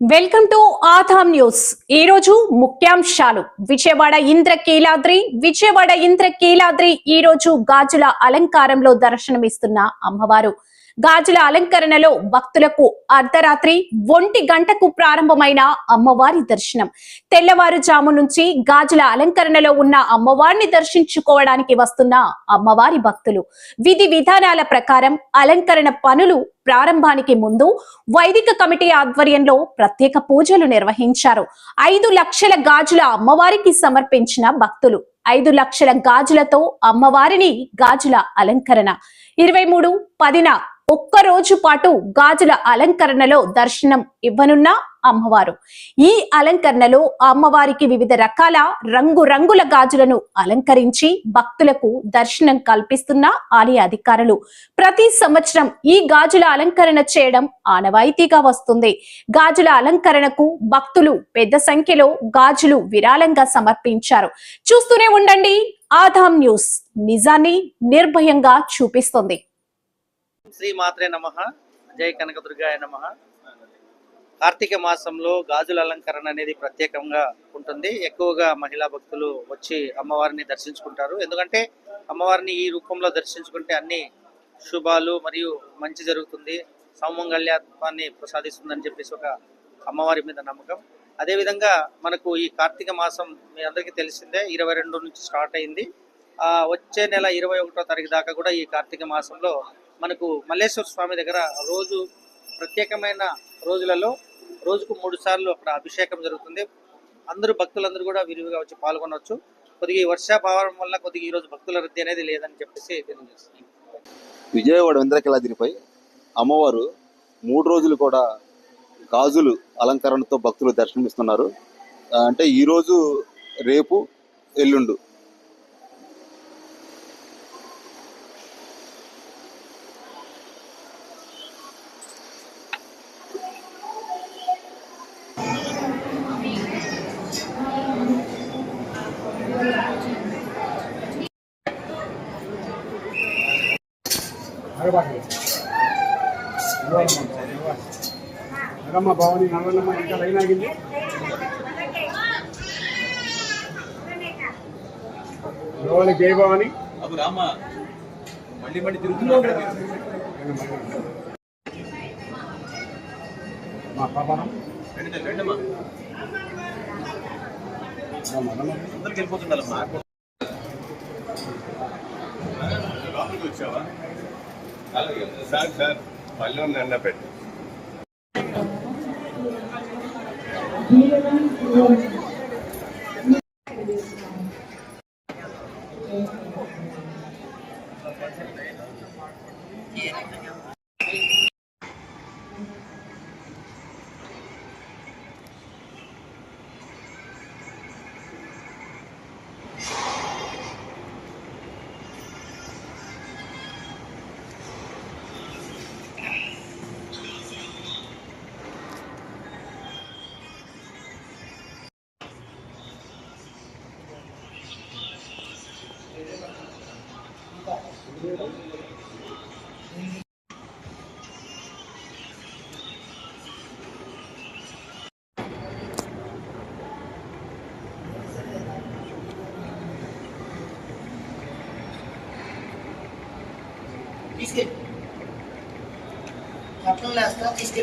Welcome to ఆథామ్ news. ఈ రోజు ముఖ్యాంశాలు. విజయవాడ ఇంద్రకీలాద్రి విజయవాడ ఇంద్రకీలాద్రి ఈ రోజు గాజుల అలంకారంలో దర్శనమిస్తున్న అమ్మవారు. గాజుల అలంకరణలో భక్తులకు అర్ధరాత్రి ఒంటి గంటకు ప్రారంభమైన అమ్మవారి దర్శనం. తెల్లవారుజాము నుంచి గాజుల అలంకరణలో ఉన్న అమ్మవారిని దర్శించుకోవడానికి వస్తున్న అమ్మవారి భక్తులు. విధి విధానాల ప్రకారం అలంకరణ పనులు ప్రారంభానికి ముందు వైదిక కమిటీ ఆధ్వర్యంలో ప్రత్యేక పూజలు నిర్వహించారు. ఐదు లక్షల గాజుల అమ్మవారికి సమర్పించిన భక్తులు. ఐదు లక్షల గాజులతో అమ్మవారిని గాజుల అలంకరణ. ఇరవై మూడు పదిన ఒక్క రోజు పాటు గాజుల అలంకరణలో దర్శనం ఇవ్వనున్న అమ్మవారు. ఈ అలంకరణలో అమ్మవారికి వివిధ రకాల రంగు రంగుల గాజులను అలంకరించి భక్తులకు దర్శనం కల్పిస్తున్న ఆలయ అధికారులు. ప్రతి సంవత్సరం ఈ గాజుల అలంకరణ చేయడం ఆనవాయితీగా వస్తుంది. గాజుల అలంకరణకు భక్తులు పెద్ద సంఖ్యలో గాజులు విరాళంగా సమర్పించారు. చూస్తూనే ఉండండి. ఆధామ్ న్యూస్. నిజాన్ని నిర్భయంగా చూపిస్తుంది. శ్రీ మాత్రే నమ. జై కనకదుర్గాయ నమ. కార్తీక మాసంలో గాజుల అలంకరణ అనేది ప్రత్యేకంగా ఉంటుంది. ఎక్కువగా మహిళా భక్తులు వచ్చి అమ్మవారిని దర్శించుకుంటారు. ఎందుకంటే అమ్మవారిని ఈ రూపంలో దర్శించుకుంటే అన్ని శుభాలు మరియు మంచి జరుగుతుంది. సౌమంగళ్యాత్వాన్ని ప్రసాదిస్తుందని చెప్పేసి ఒక అమ్మవారి మీద నమ్మకం. అదేవిధంగా మనకు ఈ కార్తీక మాసం మీ అందరికీ తెలిసిందే ఇరవై రెండు నుంచి స్టార్ట్ అయింది. వచ్చే నెల ఇరవై ఒకటో తారీఖు దాకా కూడా ఈ కార్తీక మాసంలో మనకు మల్లేశ్వర స్వామి దగ్గర రోజు ప్రత్యేకమైన రోజులలో రోజుకు మూడు సార్లు అక్కడ అభిషేకం జరుగుతుంది. అందరూ భక్తులందరూ కూడా విరివిగా వచ్చి పాల్గొనవచ్చు. కొద్దిగా ఈ వర్షాభావం వల్ల కొద్దిగా ఈ రోజు భక్తుల రద్దీ అనేది లేదని చెప్పేసి తెలియజేస్తుంది విజయవాడ ఇంద్రకిలాద్రిపై అమ్మవారు మూడు రోజులు కూడా గాజులు అలంకరణతో భక్తులు దర్శనమిస్తున్నారు. అంటే ఈరోజు రేపు ఎల్లుండు నల్లమ్మ భవాని నల్లమ్మ ఇంకా లైన్ ఆగింది భవాని జయ భవాని మళ్ళీ మళ్ళీ తిరుగుతున్నావు మా పాపనం అందరికి వెళ్ళిపోతుండాలమ్మా. వచ్చావా సార్ సార్ మళ్ళీ నిన్న పెట్టి. इसके कैप्टन लेस था इसके